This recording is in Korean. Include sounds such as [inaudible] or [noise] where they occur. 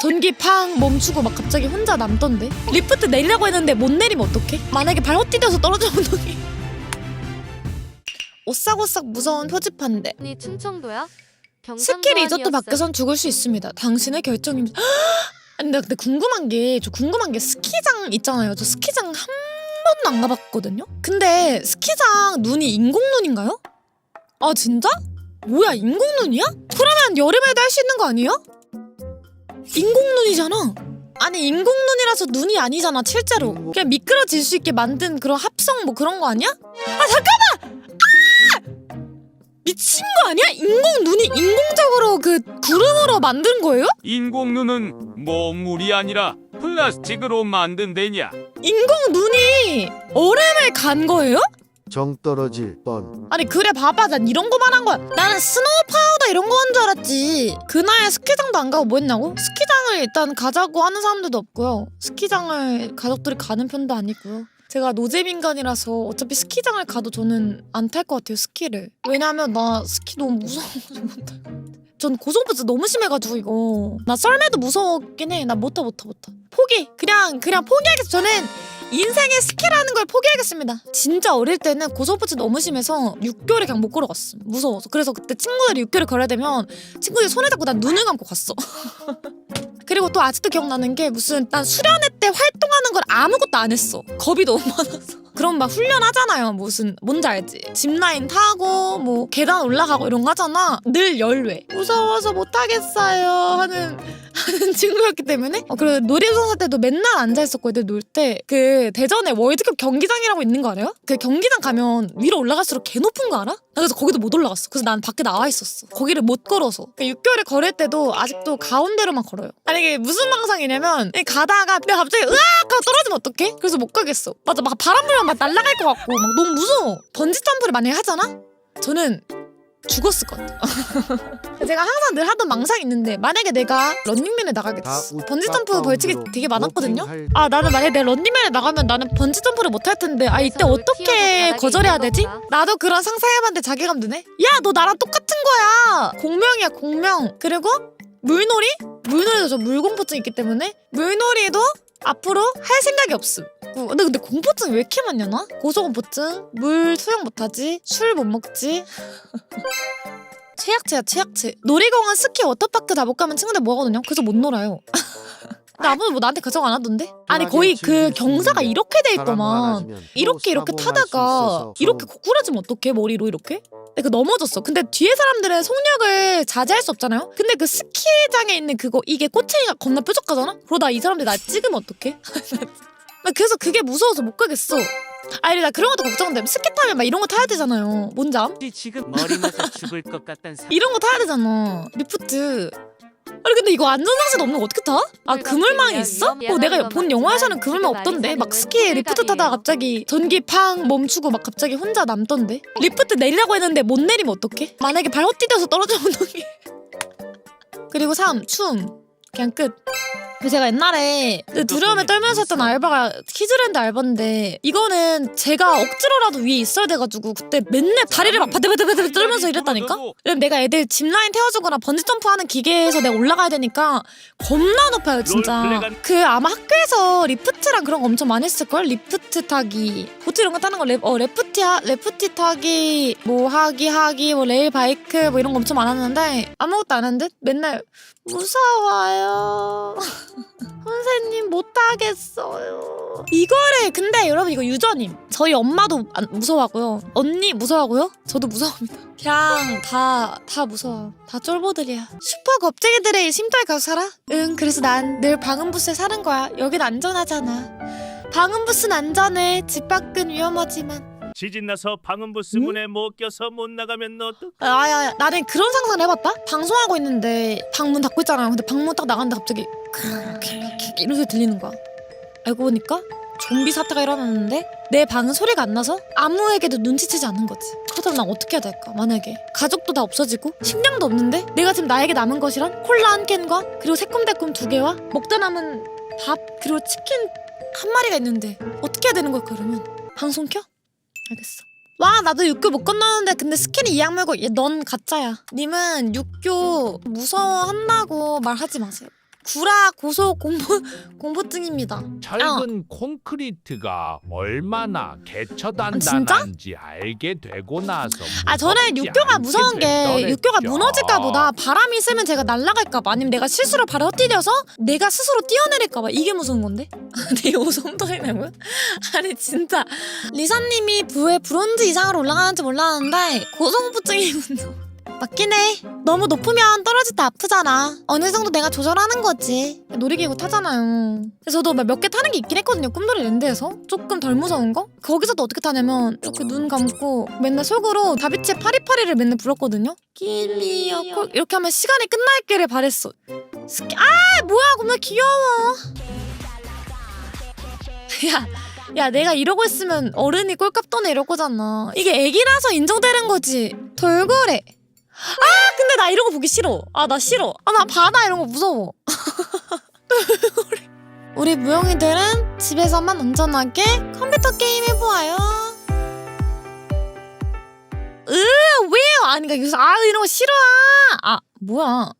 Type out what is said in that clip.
전기 팡 멈추고 막 갑자기 혼자 남던데 리프트 내리라고 했는데 못 내리면 어떡해? 만약에 발 헛디뎌서 떨어지면 어떡해 오싹오싹 무서운 표지판인데 니 충청도야? 스키 리조트 밖에선 죽을 수 있습니다. 당신의 결정입니다. [gasps] 나 근데 궁금한 게 저 궁금한 게 스키장 있잖아요. 저 스키장 한 번도 안 가봤거든요. 근데 스키장 눈이 인공 눈인가요? 아 진짜? 뭐야 인공 눈이야? 그러면 여름에도 할 수 있는 거 아니에요? 인공 눈이잖아. 아니 인공 눈이라서 눈이 아니잖아 실제로. 그냥 미끄러질 수 있게 만든 그런 합성 뭐 그런 거 아니야? 아 잠깐만! 미친 거 아니야? 인공 눈이 인공적으로 그 구름으로 만든 거예요? 인공 눈은 몸물이 아니라 플라스틱으로 만든 데냐. 인공 눈이 얼음을 간 거예요? 정 떨어질 뻔. 아니 그래 봐봐. 난 이런 거 말한 거야. 나는 스노우 파우더 이런 거인 줄 알았지. 그날 스키장도 안 가고 뭐 했냐고? 스키장을 일단 가자고 하는 사람들도 없고요. 스키장을 가족들이 가는 편도 아니고요. 제가 노잼인간이라서 어차피 스키장을 가도 저는 안 탈 것 같아요 스키를. 왜냐면 나 스키 너무 무서워서 못해 전 고소부지 너무 심해가지고 이거. 나 썰매도 무서웠긴 해나 못타 못타 못타. 포기! 그냥 그냥 포기하겠어 저는 인생의 스키라는 걸 포기하겠습니다. 진짜 어릴 때는 고소부지 너무 심해서 6개월을 그냥 못 걸어갔어. 무서워서. 그래서 그때 친구들이 6개월을 걸어야 되면 친구들이 손에 잡고 난 눈을 감고 갔어. [laughs] 그리고 또 아직도 기억나는 게 무슨 난 수련회 때 활동하는 걸 아무것도 안 했어. 겁이 너무 많아서. 그럼 막 훈련하잖아요. 무슨 뭔지 알지? 짚라인 타고 뭐 계단 올라가고 이런 거 하잖아. 늘 열외. 무서워서 못 하겠어요 하는 [laughs] 하는 친구였기 때문에 어, 그리고 놀이동산 때도 맨날 앉아 있었거든 놀 때 그 대전에 월드컵 경기장이라고 있는 거 알아요? 그 경기장 가면 위로 올라갈수록 개 높은 거 알아? 나 그래서 거기도 못 올라갔어. 그래서 난 밖에 나와 있었어. 거기를 못 걸어서. 그 6개월을 걸을 때도 아직도 가운데로만 걸어요. 아니 이게 무슨 망상이냐면 이 가다가 내가 갑자기 으악 하고 떨어지면 어떡해? 그래서 못 가겠어. 맞아 막 바람 불면 막 날아갈 것 같고 막 너무 무서워. 번지 점프를 만약에 하잖아? 저는 죽었을 것 같아. [laughs] 제가 항상 늘 하던 망상이 있는데 만약에 내가 런닝맨에 나가게 됐어. 번지 점프 벌칙이 되게 많았거든요. 아 나는 만약에 내가 런닝맨에 나가면 나는 번지 점프를 못 할 텐데 아 이때 어떻게 거절해야 되지? 나도 그런 상상해봤는데 자괴감 드네. 야 너 나랑 똑같은 거야. 공명이야 공명. 그리고 물놀이? 물놀이도 저 물공포증 있기 때문에 물놀이도 앞으로 할 생각이 없음. 어, 근데 근데 공포증 왜 이렇게 많냐 나? 고소공포증, 물 수영 못하지, 술 못 먹지. [laughs] 최악체야 최악체. 놀이공원, 스키, 워터파크 다 못 가면 친구들 뭐 하거든요. 그래서 못 놀아요. [laughs] 근데 아무도 뭐 나한테 가정 안 하던데? 아니 거의 그 경사가 이렇게 돼 있더만. 이렇게 이렇게 타다가 이렇게 고꾸라지면 어떡해 머리로 이렇게? 근데 그 넘어졌어. 근데 뒤에 사람들은 속력을 자제할 수 없잖아요. 근데 그 스키장에 있는 그거 이게 꼬챙이가 겁나 뾰족하잖아. 그러다 이 사람들이 날 찍으면 어떡해? [laughs] 나 그래서 그게 무서워서 못 가겠어. 아니 나 그런 것도 걱정돼. 스키 타면 막 이런 거 타야 되잖아요. 뭔지 암? 지금 머리 맞아 [laughs] 죽을 것 같단 사. 이런 거 타야 되잖아. 리프트. 아니 근데 이거 안전장치도 없는 거 어떻게 타? 아 그물망이 있어? 어 내가 본 영화에서는 그물망 없던데 막 스키에 리프트 타다가 갑자기 전기 팡 멈추고 막 갑자기 혼자 남던데 리프트 내리라고 했는데 못 내리면 어떡해? 만약에 발 헛디뎌서 떨어지면 어떡해 그리고 3. 춤 그냥 끝 그 제가 옛날에 그 두려움에 떨면서 했던 알바가 키즈랜드 알바인데 이거는 제가 억지로라도 위에 있어야 돼가지고 그때 맨날 다리를 막 바들바들바들 떨면서 이랬다니까? 그럼 내가 애들 짚라인 태워주거나 번지점프 하는 기계에서 내가 올라가야 되니까 겁나 높아요 진짜 그 아마 학교에서 리프트랑 그런 거 엄청 많이 했을걸? 리프트 타기 보트 이런 거 타는 거 랩, 어, 레프티, 하, 레프티 타기 뭐 하기 하기 뭐 레일 바이크 뭐 이런 거 엄청 많았는데 아무것도 안 한 듯? 맨날 무서워요. [laughs] 선생님 못하겠어요. 이거를 근데 여러분 이거 유저님. 저희 엄마도 안, 무서워하고요. 언니 무서워하고요? 저도 무서워합니다. 그냥 다 다 무서워 다 쫄보들이야. 슈퍼 겁쟁이들의 쉼터에 가서 살아? 응 그래서 난 늘 방음부스에 사는 거야. 여긴 안전하잖아. 방음부스는 안전해. 집 밖은 위험하지만 지진 나서 방음부스 응? 문에 못 껴서 못 나가면 너 어떡? 아야 나는 그런 상상을 해봤다 방송하고 있는데 방문 닫고 있잖아요 근데 방문 딱 나갔는데 갑자기 크르르르르 이런 소리 들리는 거야 알고 보니까 좀비 사태가 일어났는데 내 방은 소리가 안 나서 아무에게도 눈치채지 않는 거지 그렇다면 난 어떻게 해야 될까 만약에 가족도 다 없어지고 식량도 없는데 내가 지금 나에게 남은 것이란 콜라 한 캔과 그리고 새콤달콤 두 개와 먹다 남은 밥 그리고 치킨 한 마리가 있는데 어떻게 해야 되는 거야 그러면 방송 켜? 알겠어. 와 나도 육교 못 건너는데 근데 스킬이 이악 물고 얘, 넌 가짜야. 님은 육교 무서워한다고 말하지 마세요 구라 고소 공포 [laughs] 공포증입니다. 철근 콘크리트가 얼마나 아? 개처단단한지 알게 되고 나서 아 저는 무섭지 육교가 않게 무서운 게 됐더랬죠. 육교가 무너질까 보다 바람이 있으면 제가 날아갈까 봐 아니면 내가 실수로 발을 헛디뎌서 내가 스스로 뛰어내릴까 봐 이게 무서운 건데? [laughs] 내 오솜터이냐고요? [laughs] 아니 진짜 리사님이 부에 브론즈 이상으로 올라가는지 몰랐는데 고소공포증이 맞긴 해. 너무 높으면 떨어질 때 아프잖아. 어느 정도 내가 조절하는 거지. 놀이기구 타잖아요. 그래서 저도 몇 개 타는 게 있긴 했거든요 꿈돌이 랜드에서. 조금 덜 무서운 거? 거기서도 어떻게 타냐면 이렇게 눈 감고 맨날 속으로 다비치의 파리파리를 맨날 불었거든요. 길리어 콜 이렇게 하면 시간이 끝날기를 바랬어. 스키 아 뭐야 겁나 귀여워? 야 야 내가 이러고 있으면 어른이 꼴값 떠네 이럴 거잖아. 이게 애기라서 인정되는 거지. 돌고래 아 근데 나 이런 거 보기 싫어. 아 나 싫어. 아 나 바다 이런 거 무서워. [laughs] 우리 무용이들은 집에서만 안전하게 컴퓨터 게임 해보아요. 으 왜요 아니 그러니까 여기서 아 이런 거 싫어 아 뭐야